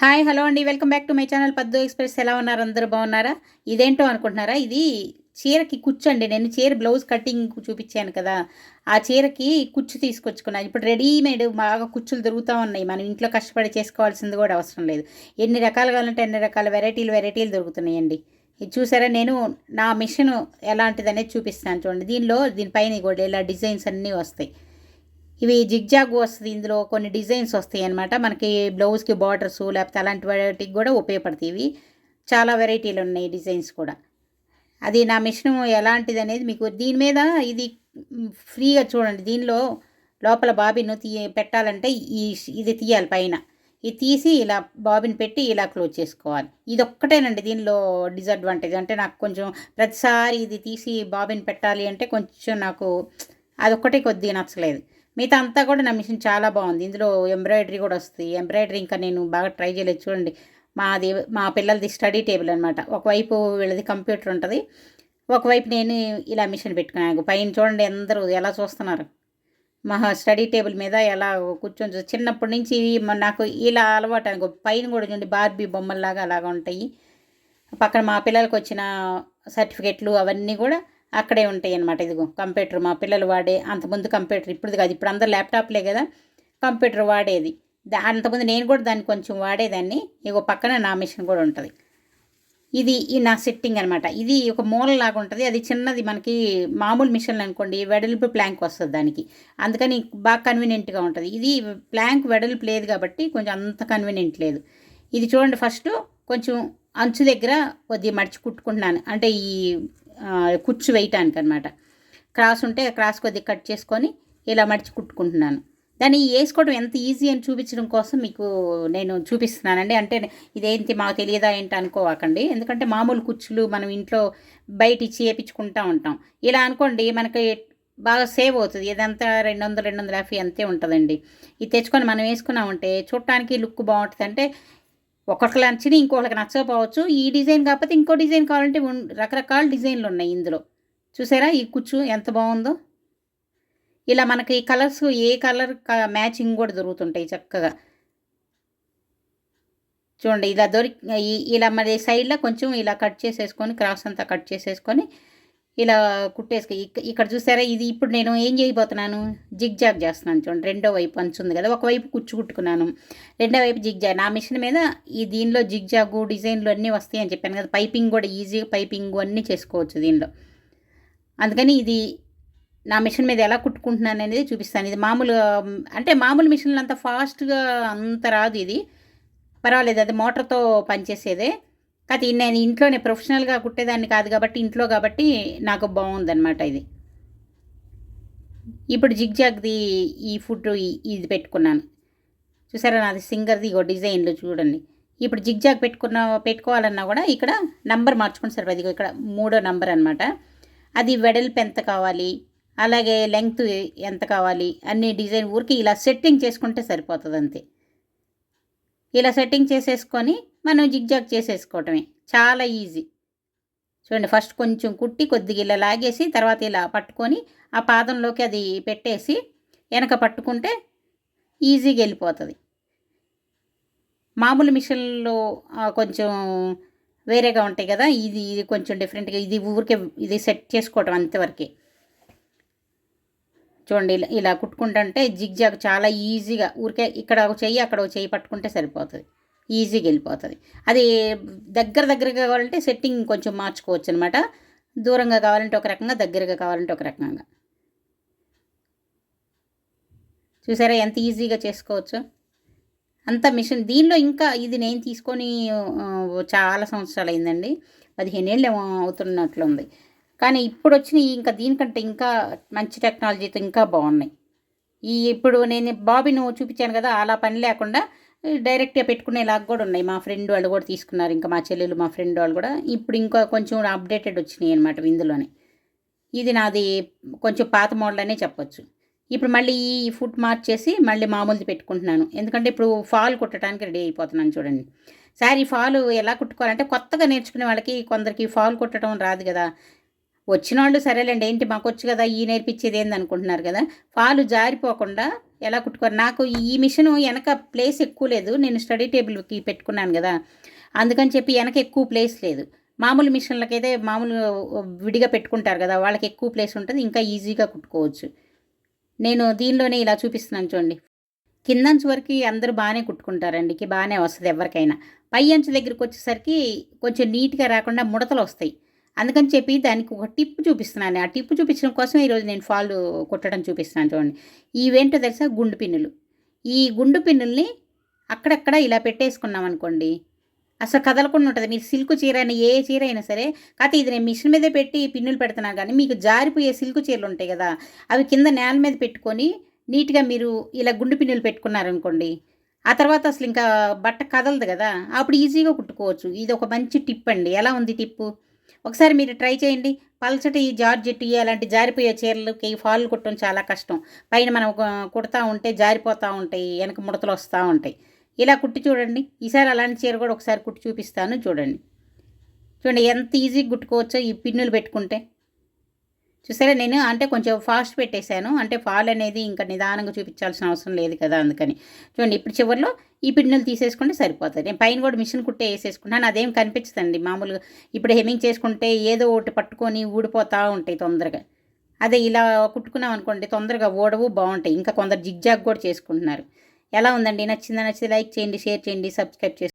Hi hello అండి. Welcome back to my channel Paddu express. ఎలా ఉన్నారు? అందరూ బాగున్నారా? ఇదేంటో అనుకుంటున్నారా? ఇది చీరకి కుచ్చు అండి. నేను చీర బ్లౌజ్ కటింగ్ చూపించాను కదా. ఆ చీరకి కుచ్చు తీసుకొచ్చుకున్నాను ఇప్పుడు రెడీమేడ్ బాగా కుచ్చులు దొరుకుతూ ఉన్నాయి. మనం ఇంట్లో కష్టపడి చేసుకోవాల్సింది కూడా అవసరం లేదు. ఎన్ని రకాలు కావాలంటే ఎన్ని రకాల వెరైటీలు వెరైటీలు దొరుకుతున్నాయండి. ఇది చూసారా? నేను నా మిషన్ ఎలాంటిది అనేది చూపిస్తాను చూడండి. దీనిలో దీనిపైన కూడా ఇలా డిజైన్స్ అన్నీ వస్తాయి. ఇవి జిగ్జాగ్ వస్తుంది ఇందులో కొన్ని డిజైన్స్ వస్తాయి అనమాట మనకి బ్లౌజ్కి బార్డర్స్ లేకపోతే అలాంటి వాటికి కూడా ఉపయోగపడతాయి ఇవి. చాలా వెరైటీలు ఉన్నాయి డిజైన్స్ కూడా. అది నా మిషన్ ఎలాంటిది అనేది మీకు దీని మీద ఇది ఫ్రీగా చూడండి. దీనిలో లోపల బాబిన్ తీయ పెట్టాలంటే ఈ ఇది తీయాలి పైన. ఇది తీసి ఇలా బాబిన్ పెట్టి ఇలా క్లోజ్ చేసుకోవాలి. ఇది ఒక్కటేనండి దీనిలో డిసడ్వాంటేజ్. అంటే నాకు కొంచెం ప్రతిసారి ఇది తీసి బాబిన్ పెట్టాలి అంటే కొంచెం నాకు అదొక్కటే కొద్దిగా నచ్చలేదు. మిగతా అంతా కూడా నా మిషన్ చాలా బాగుంది. ఇందులో ఎంబ్రాయిడరీ కూడా వస్తుంది ఎంబ్రాయిడరీ ఇంకా నేను బాగా ట్రై చేయలేదు. చూడండి మాది మా పిల్లలది స్టడీ టేబుల్ అనమాట ఒకవైపు వీళ్ళది కంప్యూటర్ ఉంటుంది. ఒకవైపు నేను ఇలా మిషన్ పెట్టుకున్నాను. పైన చూడండి అందరూ ఎలా చూస్తున్నారు. మా స్టడీ టేబుల్ మీద ఎలా కూర్చొని చిన్నప్పటి నుంచి నాకు ఇలా అలవాటు అనుకో పైన కూడా చూడండి బార్బీ బొమ్మల్లాగా అలాగా ఉంటాయి. పక్కన మా పిల్లలకు వచ్చిన సర్టిఫికెట్లు అవన్నీ కూడా అక్కడే ఉంటాయి అనమాట ఇదిగో కంప్యూటర్ మా పిల్లలు వాడే అంతకుముందు కంప్యూటర్ ఇప్పుడు కాదు ఇప్పుడు అందరు ల్యాప్టాప్లే కదా కంప్యూటర్ వాడేది. అంతకుముందు నేను కూడా దాన్ని కొంచెం వాడేదాన్ని. ఇగో పక్కన నా మిషన్ కూడా ఉంటుంది. ఇది ఈ నా సెట్టింగ్ అనమాట ఇది ఒక మూల లాగా ఉంటుంది. అది చిన్నది మనకి మామూలు మిషన్లు అనుకోండి వెడల్పు ప్లాంక్ వస్తుంది దానికి. అందుకని బాగా కన్వీనియంట్గా ఉంటుంది. ఇది ప్లాంక్ వెడల్పు లేదు కాబట్టి కొంచెం అంత కన్వీనియంట్ లేదు. ఇది చూడండి ఫస్ట్ కొంచెం అంచు దగ్గర కొద్దిగా మడిచి కుట్టుకుంటున్నాను. అంటే ఈ కుచ్చు వేయటానికి అనమాట క్రాస్ ఉంటే క్రాస్ కొద్దిగా కట్ చేసుకొని ఇలా మడిచి కుట్టుకుంటున్నాను. దాన్ని వేసుకోవడం ఎంత ఈజీ అని చూపించడం కోసం మీకు నేను చూపిస్తున్నానండి. అంటే ఇదేంటి మాకు తెలియదా ఏంటి అనుకోవాకండి ఎందుకంటే మామూలు కుచ్చులు మనం ఇంట్లో బయట ఇచ్చి వేపించుకుంటూ ఉంటాం. ఇలా అనుకోండి మనకి బాగా సేవ్ అవుతుంది. ఇదంతా రెండు వందలు రెండు వందల యాభై అంతే ఉంటుందండి. ఇది తెచ్చుకొని మనం వేసుకున్నామంటే చూడటానికి లుక్ బాగుంటుంది. అంటే ఒకరికి నచ్చిన ఇంకొకరికి నచ్చకపోవచ్చు. ఈ డిజైన్ కాకపోతే ఇంకో డిజైన్ కావాలంటే రకరకాల డిజైన్లు ఉన్నాయి ఇందులో. చూసారా ఈ కుచ్చు ఎంత బాగుందో? ఇలా మనకి ఈ కలర్స్ ఏ కలర్ మ్యాచింగ్ కూడా దొరుకుతుంటాయి చక్కగా. చూడండి ఇలా దొరికి ఇలా మరి సైడ్లో కొంచెం ఇలా కట్ చేసేసుకొని క్రాస్ అంతా కట్ చేసేసుకొని ఇలా కుట్టేసుకు ఇక్కడ చూసారా? ఇది ఇప్పుడు నేను ఏం చేయబోతున్నాను? జిగ్ జాగ్ చేస్తున్నాను చూడండి. రెండో వైపు అంచుంది కదా. ఒకవైపు కుచ్చు కుట్టుకున్నాను. రెండో వైపు జిగ్ జాగ్. నా మిషన్ మీద ఈ దీనిలో జిగ్ జాగు డిజైన్లు అన్నీ వస్తాయి అని చెప్పాను కదా. పైపింగ్ కూడా ఈజీగా పైపింగ్ అన్నీ చేసుకోవచ్చు దీనిలో. అందుకని ఇది నా మిషన్ మీద ఎలా కుట్టుకుంటున్నాను అనేది చూపిస్తాను. ఇది మామూలు అంటే మామూలు మిషన్లు అంత ఫాస్ట్గా అంత రాదు ఇది. పర్వాలేదు అది మోటార్తో పనిచేసేదే. కాదు నేను ఇంట్లోనే ప్రొఫెషనల్గా కుట్టేదాన్ని కాదు కాబట్టి ఇంట్లో కాబట్టి నాకు బాగుందన్నమాట ఇది. ఇప్పుడు జిగ్జాగ్ది ఈ ఫుడ్ ఇది పెట్టుకున్నాను. చూసారా నాది సింగర్ది ఇగో డిజైన్లు చూడండి. ఇప్పుడు జిగ్జాగ్ పెట్టుకున్న పెట్టుకోవాలన్నా కూడా ఇక్కడ నంబర్ మార్చుకుని సరిపోదు. ఇక్కడ మూడో నంబర్ అనమాట అది వెడల్పు ఎంత కావాలి? అలాగే లెంగ్త్ ఎంత కావాలి? అన్ని డిజైన్ ఊరికి ఇలా సెట్టింగ్ చేసుకుంటే సరిపోతుంది అంతే ఇలా సెట్టింగ్ చేసేసుకొని మనం జిగ్జాగ్ చేసేసుకోవటమే. చాలా ఈజీ. చూడండి ఫస్ట్ కొంచెం కుట్టి కొద్దిగా ఇలా లాగేసి తర్వాత ఇలా పట్టుకొని ఆ పాదంలోకి అది పెట్టేసి వెనక పట్టుకుంటే ఈజీగా వెళ్ళిపోతుంది. మామూలు మిషన్లో కొంచెం వేరేగా ఉంటాయి కదా ఇది ఇది కొంచెం డిఫరెంట్గా ఇది ఊరికే ఇది సెట్ చేసుకోవటం అంతవరకే. చూడండి ఇలా ఇలా కుట్టుకుంటుంటే జిగ్జాగ్ చాలా ఈజీగా ఊరికే ఇక్కడ ఒక చెయ్యి అక్కడ ఒక చెయ్యి పట్టుకుంటే సరిపోతుంది. ఈజీగా వెళ్ళిపోతుంది. అది దగ్గర దగ్గరగా కావాలంటే సెట్టింగ్ కొంచెం మార్చుకోవచ్చు అనమాట దూరంగా కావాలంటే ఒక రకంగా దగ్గరగా కావాలంటే ఒక రకంగా. చూసారా ఎంత ఈజీగా చేసుకోవచ్చు? అంత మిషన్ దీనిలో ఇంకా ఇది నేను తీసుకొని చాలా సంవత్సరాలు అయిందండి. పదిహేనేళ్ళు అవుతున్నట్లుంది. కానీ ఇప్పుడు వచ్చిన ఇంకా దీనికంటే ఇంకా మంచి టెక్నాలజీతో ఇంకా బాగున్నాయి. ఈ ఇప్పుడు నేను బాబీను చూపించాను కదా అలా పని లేకుండా డైరెక్ట్గా పెట్టుకునేలాగా కూడా ఉన్నాయి. మా ఫ్రెండ్ వాళ్ళు కూడా తీసుకున్నారు. ఇంకా మా చెల్లెలు మా ఫ్రెండ్ వాళ్ళు కూడా ఇప్పుడు ఇంకా కొంచెం అప్డేటెడ్ వచ్చినాయి అనమాట ఇందులోనే. ఇది నాది కొంచెం పాత మోడల్ అనే చెప్పొచ్చు. ఇప్పుడు మళ్ళీ ఈ ఫుడ్ మార్చేసి మళ్ళీ మామూలుది పెట్టుకుంటున్నాను. ఎందుకంటే ఇప్పుడు ఫాల్ కుట్టడానికి రెడీ అయిపోతున్నాను చూడండి. సార్ ఈ ఫాల్ ఎలా కుట్టుకోవాలంటే కొత్తగా నేర్చుకునే వాళ్ళకి కొందరికి ఫాల్ కుట్టడం రాదు కదా. వచ్చిన వాళ్ళు సరేలేండి ఏంటి మాకు వచ్చు కదా ఈ నేర్పించేది ఏంది అనుకుంటున్నారు కదా ఫాలు జారిపోకుండా ఎలా కుట్టుకోరు నాకు ఈ మిషన్ వెనక ప్లేస్ ఎక్కువ లేదు నేను స్టడీ టేబుల్కి పెట్టుకున్నాను కదా అందుకని చెప్పి వెనక ఎక్కువ ప్లేస్ లేదు. మామూలు మిషన్లకైతే మామూలు విడిగా పెట్టుకుంటారు కదా వాళ్ళకి ఎక్కువ ప్లేస్ ఉంటుంది ఇంకా ఈజీగా కుట్టుకోవచ్చు. నేను దీనిలోనే ఇలా చూపిస్తున్నాను చూడండి. కిందంచు వరకు అందరూ బాగానే కుట్టుకుంటారండి బాగానే వస్తుంది ఎవరికైనా. పై అంచు దగ్గరికి వచ్చేసరికి కొంచెం నీట్గా రాకుండా ముడతలు వస్తాయి. అందుకని చెప్పి దానికి ఒక టిప్ చూపిస్తున్నాను. ఆ టిప్ చూపించడం కోసం ఈరోజు నేను ఫాల్ కుట్టడం చూపిస్తున్నాను చూడండి. ఇవేంటో తెలుసా? గుండు పిన్నులు. ఈ గుండు పిన్నుల్ని అక్కడక్కడ ఇలా పెట్టేసుకున్నాం అనుకోండి అసలు కదలకుండా ఉంటుంది. మీరు సిల్క్ చీర అయినా ఏ చీర అయినా సరే కాకపోతే ఇది నేను మిషన్ మీదే పెట్టి పిన్నులు పెడుతున్నాను కానీ మీకు జారిపోయే సిల్క్ చీరలు ఉంటాయి కదా అవి కింద నేల మీద పెట్టుకొని నీట్గా మీరు ఇలా గుండు పిన్నులు పెట్టుకున్నారనుకోండి ఆ తర్వాత అసలు ఇంకా బట్ట కదలదు కదా అప్పుడు ఈజీగా కుట్టుకోవచ్చు. ఇది ఒక మంచి టిప్ అండి. ఎలా ఉంది టిప్పు? ఒకసారి మీరు ట్రై చేయండి. పల్చటి జార్జెట్ అలాంటి జారిపోయే చీరలకి ఫాల్ కుట్టడం చాలా కష్టం. పైన మనం కుడతా ఉంటే జారిపోతూ ఉంటాయి. వెనక ముడతలు వస్తూ ఉంటాయి. ఇలా కుట్టి చూడండి. ఈసారి అలాంటి చీర కూడా ఒకసారి కుట్టి చూపిస్తాను. చూడండి. చూడండి ఎంత ఈజీగా కుట్టుకోవచ్చో ఈ పిన్నులు పెట్టుకుంటే. చూసారా నేను అంటే కొంచెం ఫాస్ట్ పెట్టేశాను. అంటే ఫాల్ అనేది ఇంకా నిదానంగా చూపించాల్సిన అవసరం లేదు కదా అందుకని. చూడండి ఇప్పుడు చివరిలో ఈ పిన్నులు తీసేసుకుంటే సరిపోతుంది. నేను పైన కూడా మిషన్ కుట్టే వేసేసుకుంటాను అదేం కనిపించదండి మామూలుగా. ఇప్పుడు హెమ్మింగ్ చేసుకుంటే ఏదో ఒకటి పట్టుకొని ఊడిపోతూ ఉంటాయి తొందరగా. అదే ఇలా కుట్టుకున్నాం అనుకోండి తొందరగా ఓడవు బాగుంటాయి. ఇంకా కొందరు జిగ్జాగ్ కూడా చేసుకుంటున్నారు. ఎలా ఉందండి? నచ్చిందా? నచ్చితే లైక్ చేయండి షేర్ చేయండి సబ్స్క్రైబ్ చేసుకోండి.